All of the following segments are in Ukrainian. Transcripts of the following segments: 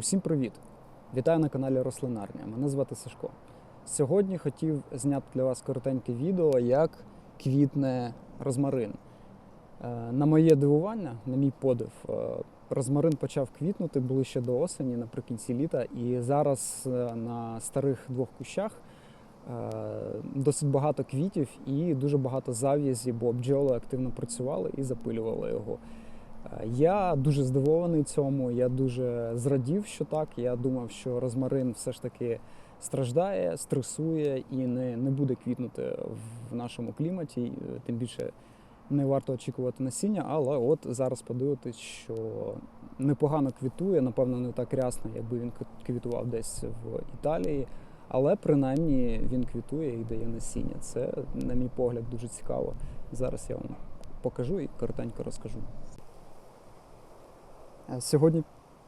Усім привіт! Вітаю на каналі Рослинарня. Мене звати Сашко. Сьогодні хотів зняти для вас коротеньке відео, як квітне розмарин. Е, На моє дивування, на мій подив, е, розмарин почав квітнути ближче до осені, наприкінці літа, і зараз е, на старих двох кущах досить багато квітів і дуже багато зав'язі, бо бджоли активно працювали і запилювали його. Я дуже здивований цьому. Я дуже зрадів, що так. Я думав, що розмарин все ж таки страждає, стресує і не, не буде квітнути в нашому кліматі. Е, Тим більше не варто очікувати насіння, але от зараз подивитись, що непогано квітує, напевно, не так рясно, якби він квітував десь в Італії. Але принаймні він квітує і дає насіння. Це, на мій погляд, дуже цікаво. Зараз я вам покажу і коротенько розкажу. Сьогодні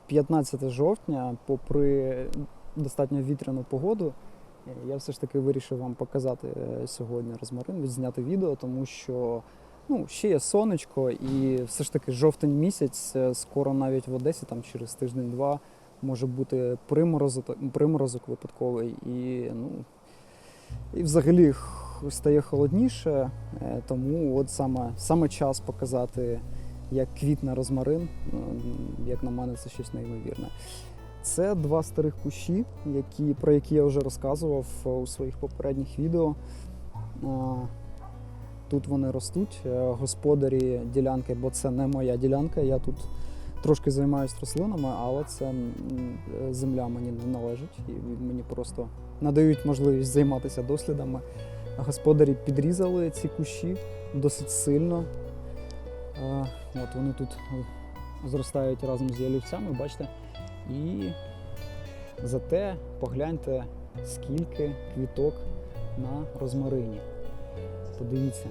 15 жовтня, попри достатньо вітряну погоду, я все ж таки вирішив вам показати е, сьогодні розмарин, відзняти відео, тому що ну, ще є сонечко, і все ж таки жовтень місяць, е, скоро навіть в Одесі, там через тиждень-два, може бути приморозок, приморозок випадковий. І, ну, і взагалі стає холодніше, е, тому от саме, саме час показати як квітне розмарин. Ну, Як на мене, це щось неймовірне. Це два старих кущі, які, про які я вже розказував е, у своїх попередніх відео. Тут вони ростуть. Е, Господарі ділянки, бо це не моя ділянка. Я тут трошки займаюся рослинами, але це е, земля мені не належить. І мені просто надають можливість займатися дослідами. Господарі підрізали ці кущі досить сильно. От вони тут е, зростають разом з ялівцями, бачите. І зате погляньте, скільки квіток на розмарині. Подивіться.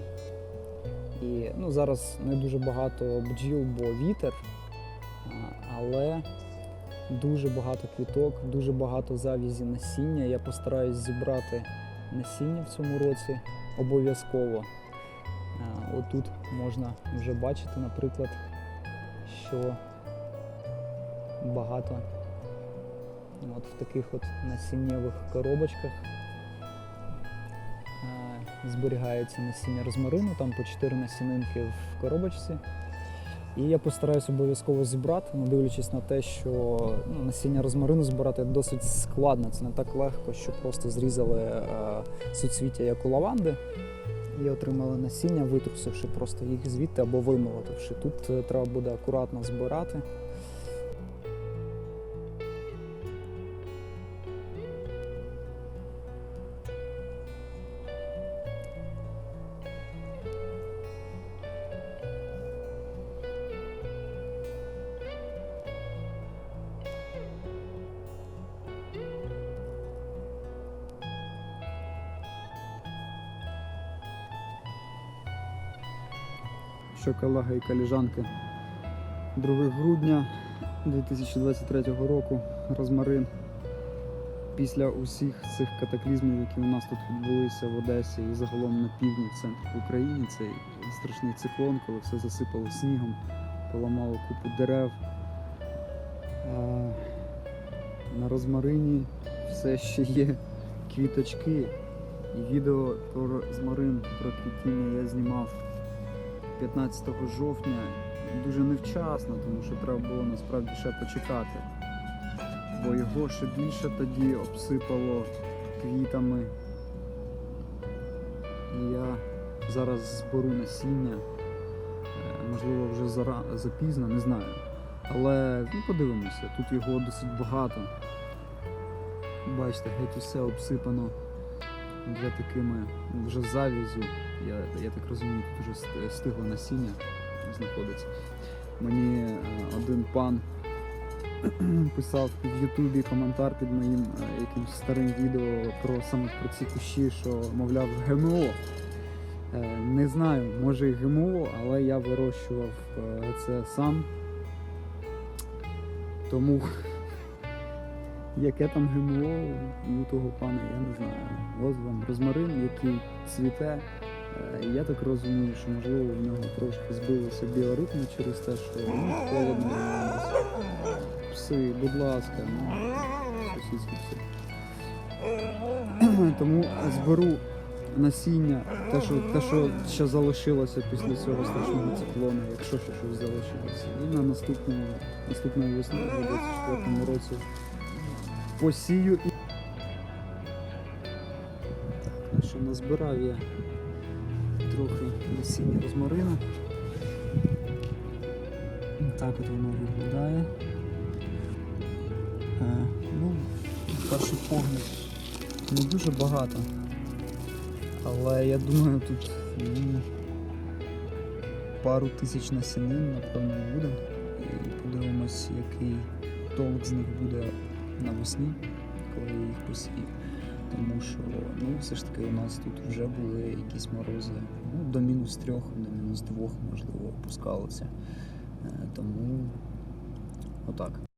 І ну, зараз не дуже багато бджіл, бо вітер, але дуже багато квіток, дуже багато завізі насіння. Я постараюсь зібрати насіння в цьому році обов'язково. А, Отут можна вже бачити, наприклад, що багато от в таких от насіннєвих коробочках е, зберігається насіння розмарину, там по 4 насінинки в коробочці. І я постараюсь обов'язково зібрати, не дивлячись на те, що ну, насіння розмарину збирати досить складно. Це не так легко, що просто зрізали е, суцвіття, як у лаванди, і отримали насіння, витрусивши просто їх звідти або вимолотивши. Тут е, треба буде акуратно збирати. Що колеги і коліжанки 2 грудня 2023 року розмарин після усіх цих катаклізмів, які у нас тут відбулися в Одесі і загалом на півдні в центрі в Україні, цей страшний циклон, коли все засипало снігом, поламало купу дерев. На розмарині все ще є квіточки. І відео про розмарин, про квітіння я знімав 15 жовтня дуже невчасно, тому що треба було насправді ще почекати. Бо його ще більше тоді обсипало квітами. І я зараз зберу насіння. Е, Можливо, вже зара... запізно, не знаю. Але ну, подивимося, тут його досить багато. Бачите, геть усе обсипано вже такими вже завізю. Я, я так розумію, тут вже ст- стигло насіння знаходиться. Мені е, один пан писав в Ютубі коментар під моїм е, якимось старим відео про саме про ці кущі, що мовляв ГМО. Е, Не знаю, може і ГМО, але я вирощував це сам. Тому яке там ГМО у того пана, я не знаю. Ось вам розмарин, який цвіте. Е, Я так розумію, що можливо в нього трошки збилися біоритми через те, що холодно. пси, будь ласка. Ну, сусідські пси. Тому зберу насіння, те, що, те, що ще залишилося після цього страшного циклону, якщо ще щось залишилося. І на наступному, наступної весни, в 24 році, посію і. Що, назбирав я трохи насіння розмарину. Так от воно виглядає. Е, ну, перший погляд, не дуже багато. Але я думаю, тут ну, пару тисяч насінин, напевно, буде. І подивимось, який толк з них буде навесні, коли я їх посію. Тому що ну, все ж таки у нас тут вже були якісь морози ну, до мінус трьох, до мінус двох, можливо, опускалося. Е, Тому отак.